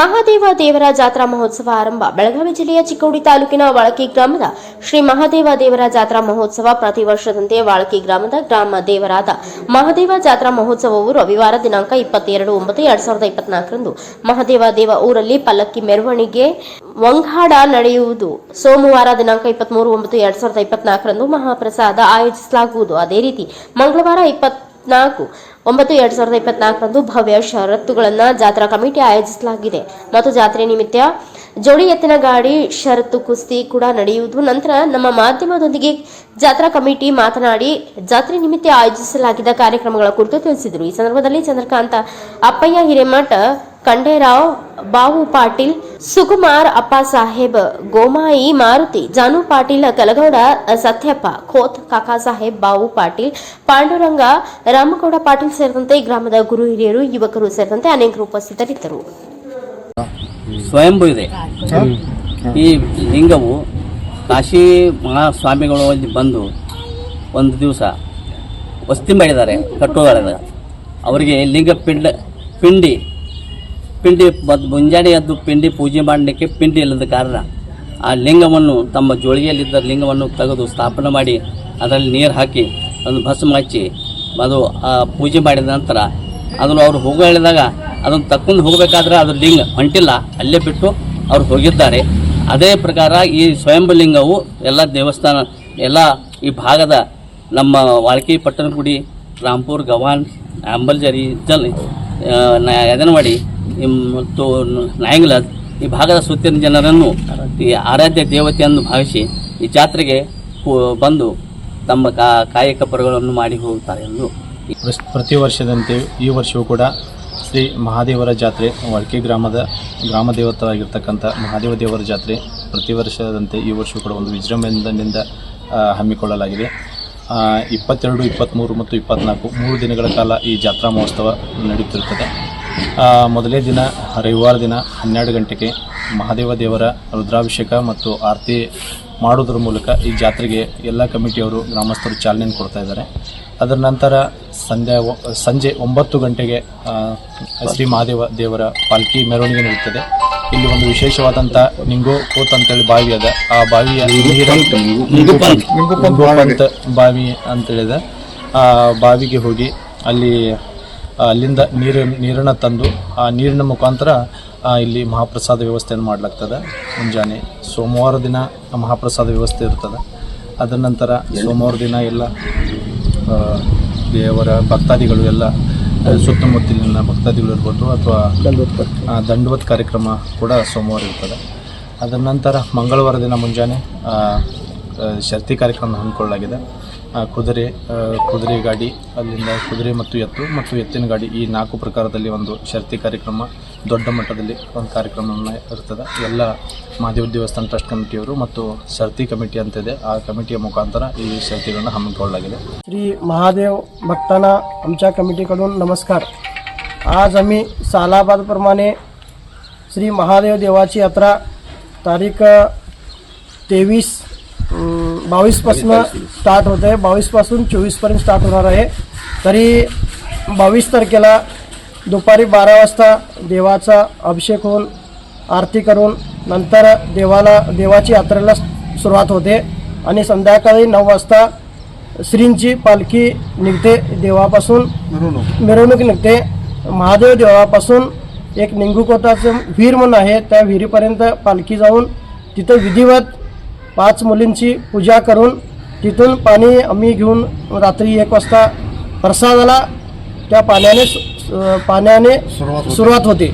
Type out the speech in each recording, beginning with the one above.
ಮಹಾದೇವ ದೇವರ ಜಾತ್ರಾ ಮಹೋತ್ಸವ ಆರಂಭ. ಬೆಳಗಾವಿ ಜಿಲ್ಲೆಯ ಚಿಕ್ಕೋಡಿ ತಾಲೂಕಿನ ವಾಳಕಿ ಗ್ರಾಮದ ಶ್ರೀ ಮಹಾದೇವ ದೇವರ ಜಾತ್ರಾ ಮಹೋತ್ಸವ ಪ್ರತಿ ವರ್ಷದಂತೆ ವಾಳಕಿ ಗ್ರಾಮದ ಗ್ರಾಮ ದೇವರಾದ ಮಹಾದೇವ ಜಾತ್ರಾ ಮಹೋತ್ಸವವು ರವಿವಾರ ದಿನಾಂಕ ಇಪ್ಪತ್ತೆರಡು ಒಂಬತ್ತು ಎರಡ್ ಸಾವಿರದ ಇಪ್ಪತ್ನಾಲ್ಕರಂದು. ಮಹಾದೇವ ದೇವ ಊರಲ್ಲಿ ಪಲ್ಲಕ್ಕಿ ಮೆರವಣಿಗೆ ವಂಘಾಡ ನಡೆಯುವುದು. ಸೋಮವಾರ ದಿನಾಂಕ ಇಪ್ಪತ್ಮೂರು ಒಂಬತ್ತು ಎರಡ್ ಸಾವಿರದ ಇಪ್ಪತ್ನಾಲ್ಕರಂದು ಮಹಾಪ್ರಸಾದ ಆಯೋಜಿಸಲಾಗುವುದು. ಅದೇ ರೀತಿ ಮಂಗಳವಾರ ಇಪ್ಪತ್ನಾಲ್ಕು ಒಂಬತ್ತು, ಎರಡ್ ಸಾವಿರದ ಇಪ್ಪತ್ನಾಲ್ಕರಂದು ಭವ್ಯ ಷರತ್ತುಗಳನ್ನು ಜಾತ್ರಾ ಕಮಿಟಿ ಆಯೋಜಿಸಲಾಗಿದೆ. ಮತ್ತು ಜಾತ್ರೆ ನಿಮಿತ್ತ ಜೋಡಿ ಎತ್ತಿನ ಗಾಡಿ ಷರತ್ತು ಕುಸ್ತಿ ಕೂಡ ನಡೆಯುವುದು. ನಂತರ ನಮ್ಮ ಮಾಧ್ಯಮದೊಂದಿಗೆ ಜಾತ್ರಾ ಕಮಿಟಿ ಮಾತನಾಡಿ ಜಾತ್ರೆ ನಿಮಿತ್ತ ಆಯೋಜಿಸಲಾಗಿದ್ದ ಕಾರ್ಯಕ್ರಮಗಳ ಕುರಿತು ತಿಳಿಸಿದರು. ಈ ಸಂದರ್ಭದಲ್ಲಿ ಚಂದ್ರಕಾಂತ ಅಪ್ಪಯ್ಯ, ಹಿರೇಮಠ ಖಂಡೇರಾವ್ ಬಾವು ಪಾಟೀಲ್ ಸುಕುಮಾರ್ ಅಪ್ಪ ಸಾಹೇಬ್ ಗೋಮಾಯಿ ಮಾರುತಿ ಜಾನು ಪಾಟೀಲ್ ಕಲಗೌಡ ಸತ್ಯಪ್ಪ ಖೋತ್ ಕಾಕಾ ಸಾಹೇಬ್ ಬಾವು ಪಾಟೀಲ್ ಪಾಂಡುರಂಗ ರಾಮಗೌಡ ಪಾಟೀಲ್ ಸೇರಿದಂತೆ ಗ್ರಾಮದ ಗುರು ಹಿರಿಯರು ಯುವಕರು ಸೇರಿದಂತೆ ಅನೇಕರು ಉಪಸ್ಥಿತರಿದ್ದರು. ಸ್ವಯಂಭೂ ಇದೆ. ಈ ಲಿಂಗವು ಕಾಶಿ ಮಹಾಸ್ವಾಮಿಗಳು ಅಲ್ಲಿ ಬಂದು ಒಂದು ದಿವಸ ವಸ್ತಿ ಮಾಡಿದ್ದಾರೆ ಕಟ್ಟುವಾಗ ಅವರಿಗೆ ಲಿಂಗ ಪಿಂಡ ಪಿಂಡಿ ಪಿಂಡಿ ಮತ್ತು ಮುಂಜಾನೆ ಎದ್ದು ಪಿಂಡಿ ಪೂಜೆ ಮಾಡಲಿಕ್ಕೆ ಪಿಂಡಿ ಇಲ್ಲದ ಕಾರಣ ಆ ಲಿಂಗವನ್ನು ತಮ್ಮ ಜೋಳಿಗೆಯಲ್ಲಿದ್ದ ಲಿಂಗವನ್ನು ತೆಗೆದು ಸ್ಥಾಪನೆ ಮಾಡಿ ಅದರಲ್ಲಿ ನೀರು ಹಾಕಿ ಅದನ್ನು ಭಸ್ಮ ಹಚ್ಚಿ ಅದು ಪೂಜೆ ಮಾಡಿದ ನಂತರ ಅದನ್ನು ಅವರು ಹೋಗಿದಾಗ ಅದನ್ನು ತಕ್ಕೊಂಡು ಹೋಗಬೇಕಾದ್ರೆ ಅದು ಲಿಂಗ ಹೊಂಟಿಲ್ಲ, ಅಲ್ಲೇ ಬಿಟ್ಟು ಅವ್ರು ಹೋಗಿದ್ದಾರೆ. ಅದೇ ಪ್ರಕಾರ ಈ ಸ್ವಯಂಭಲಿಂಗವು ಎಲ್ಲ ದೇವಸ್ಥಾನ, ಎಲ್ಲ ಈ ಭಾಗದ ನಮ್ಮ ವಾಲ್ಕಿ ಪಟ್ಟಣಗುಡಿ, ರಾಂಪುರ್, ಗವಾನ್ ಅಂಬಲ್ಜರಿ ಜಲ್ ಈ ಮತ್ತು ನಾಯಂಗ್ಲದ್ ಈ ಭಾಗದ ಸುತ್ತಿನ ಜನರನ್ನು ಈ ಆರಾಧ್ಯ ದೇವತೆಯನ್ನು ಭಾವಿಸಿ ಈ ಜಾತ್ರೆಗೆ ಬಂದು ತಮ್ಮ ಕಾಯಕ ಪರಗಳನ್ನು ಮಾಡಿ ಹೋಗುತ್ತಾರೆ ಎಂದು ಪ್ರತಿ ವರ್ಷದಂತೆ ಈ ವರ್ಷವೂ ಕೂಡ ಶ್ರೀ ಮಹಾದೇವರ ಜಾತ್ರೆ ವಡಕೆ ಗ್ರಾಮದ ಗ್ರಾಮ ದೇವತವಾಗಿರ್ತಕ್ಕಂಥ ಮಹಾದೇವ ದೇವರ ಜಾತ್ರೆ ಪ್ರತಿ ವರ್ಷದಂತೆ ಈ ವರ್ಷವೂ ಕೂಡ ಒಂದು ವಿಜೃಂಭಣೆಯಿಂದ ಹಮ್ಮಿಕೊಳ್ಳಲಾಗಿದೆ. ಇಪ್ಪತ್ತೆರಡು ಇಪ್ಪತ್ತ್ಮೂರು ಮತ್ತು ಇಪ್ಪತ್ತ್ನಾಲ್ಕು ಮೂರು ದಿನಗಳ ಕಾಲ ಈ ಜಾತ್ರಾ ಮಹೋತ್ಸವ ನಡೆಯುತ್ತಿರುತ್ತದೆ ಆ, ಮೊದಲನೇ ದಿನ ರವಿವಾರ ದಿನ ಹನ್ನೆರಡು ಗಂಟೆಗೆ ಮಹಾದೇವ ದೇವರ ರುದ್ರಾಭಿಷೇಕ ಮತ್ತು ಆರತಿ ಮಾಡೋದ್ರ ಮೂಲಕ ಈ ಜಾತ್ರೆಗೆ ಎಲ್ಲ ಕಮಿಟಿಯವರು ಗ್ರಾಮಸ್ಥರು ಚಾಲನೆ ಕೊಡ್ತಾ ಇದ್ದಾರೆ. ಅದರ ನಂತರ ಸಂಧ್ಯಾ ಸಂಜೆ ಒಂಬತ್ತು ಗಂಟೆಗೆ ಶ್ರೀ ಮಹಾದೇವ ದೇವರ ಪಾಲ್ಕಿ ಮೆರವಣಿಗೆ ನಡೆಯುತ್ತದೆ ಇಲ್ಲಿ ಒಂದು ವಿಶೇಷವಾದಂಥ ನಿಂಗೋ ಕೂತ್ ಅಂತೇಳಿ ಬಾವಿ ಅದ. ಆ ಬಾವಿಯ ಬಾವಿ ಅಂತೇಳಿದ ಆ ಬಾವಿಗೆ ಹೋಗಿ ಅಲ್ಲಿ ಅಲ್ಲಿಂದ ನೀರು, ನೀರನ್ನು ತಂದು, ಆ ನೀರಿನ ಮುಖಾಂತರ ಇಲ್ಲಿ ಮಹಾಪ್ರಸಾದ ವ್ಯವಸ್ಥೆಯನ್ನು ಮಾಡಲಾಗ್ತದೆ. ಮುಂಜಾನೆ ಸೋಮವಾರ ದಿನ ಮಹಾಪ್ರಸಾದ ವ್ಯವಸ್ಥೆ ಇರ್ತದೆ. ಅದರ ನಂತರ ಸೋಮವಾರ ದಿನ ಎಲ್ಲ ದೇವರ ಭಕ್ತಾದಿಗಳು ಎಲ್ಲ ಸುತ್ತಮುತ್ತಲಿನ ಭಕ್ತಾದಿಗಳು ಇರ್ಬೋದು ಅಥವಾ ದಂಡವತ್ ಕಾರ್ಯಕ್ರಮ ಕೂಡ ಸೋಮವಾರ ಇರ್ತದೆ. ಅದರ ನಂತರ ಮಂಗಳವಾರ ದಿನ ಮುಂಜಾನೆ ಶಕ್ತಿ ಕಾರ್ಯಕ್ರಮ ಹಮ್ಮಿಕೊಳ್ಳಲಾಗಿದೆ. ಕುದುರೆ ಕುದುರೆ ಗಾಡಿ, ಅಲ್ಲಿಂದ ಕುದುರೆ ಮತ್ತು ಎತ್ತು ಮತ್ತು ಎತ್ತಿನ ಗಾಡಿ ಈ ನಾಲ್ಕು ಪ್ರಕಾರದಲ್ಲಿ ಒಂದು ಶರ್ತಿ ಕಾರ್ಯಕ್ರಮ, ದೊಡ್ಡ ಮಟ್ಟದಲ್ಲಿ ಒಂದು ಕಾರ್ಯಕ್ರಮವನ್ನು ಇರ್ತದೆ. ಎಲ್ಲ ಮಾದೇವ ದೇವಸ್ಥಾನ ಟ್ರಸ್ಟ್ ಕಮಿಟಿಯವರು ಮತ್ತು ಶರ್ತಿ ಕಮಿಟಿ ಅಂತ ಇದೆ, ಆ ಕಮಿಟಿಯ ಮುಖಾಂತರ ಈ ಶರ್ತಿಗಳನ್ನು ಹಮ್ಮಿಕೊಳ್ಳಲಾಗಿದೆ. ಶ್ರೀ महादेव ಕಮಿಟಿ आमच्या ನಮಸ್ಕಾರ. ಆ आज आम्ही ಪ್ರಮಾಣೆ ಶ್ರೀ ಮಹಾದೇವ देवाची यात्रा तारीख तेवीस बावीसपासून स्टार्ट होत आहे बावीसपासून चोवीसपर्यंत स्टार्ट होणार आहे. तरी बावीस तारखेला दुपारी बारा वाजता देवाचा अभिषेक होऊन आरती करून नंतर देवाला देवाची यात्रेला सुरुवात होते. आणि संध्याकाळी नऊ वाजता श्रींची पालखी निघते देवापासून. मिरवणूक निघते. महादेव देवापासून एक निंगुकोटाचं विहीर म्हणून आहे. त्या विहिरीपर्यंत पालखी जाऊन तिथं विधिवत पाच मुलींची पूजा करून तिथून पाणी आम्ही घेऊन रात्री एक वाजता प्रसादाला त्या पाण्याने पाण्याने सुरुवात होते.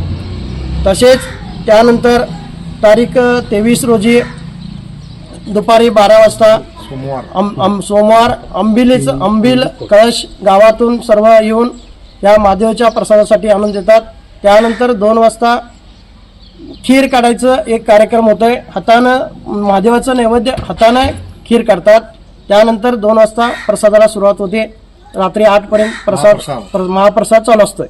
तसेच त्यानंतर तारीख तेवीस रोजी दुपारी बारा वाजता आम आम सोमवार अंबिलीच अंबिल कळश गावातून सर्व येऊन या महादेवच्या प्रसादासाठी आणून देतात. त्यानंतर दोन वाजता खीर काढायचं एक कार्यक्रम होतोय. हातानं महादेवाचं नैवेद्य हातानं खीर काढतात. त्यानंतर दोन वाजता प्रसादाला सुरुवात होते. रात्री आठपर्यंत प्रसाद प्र- महाप्रसाद चालू असतोय.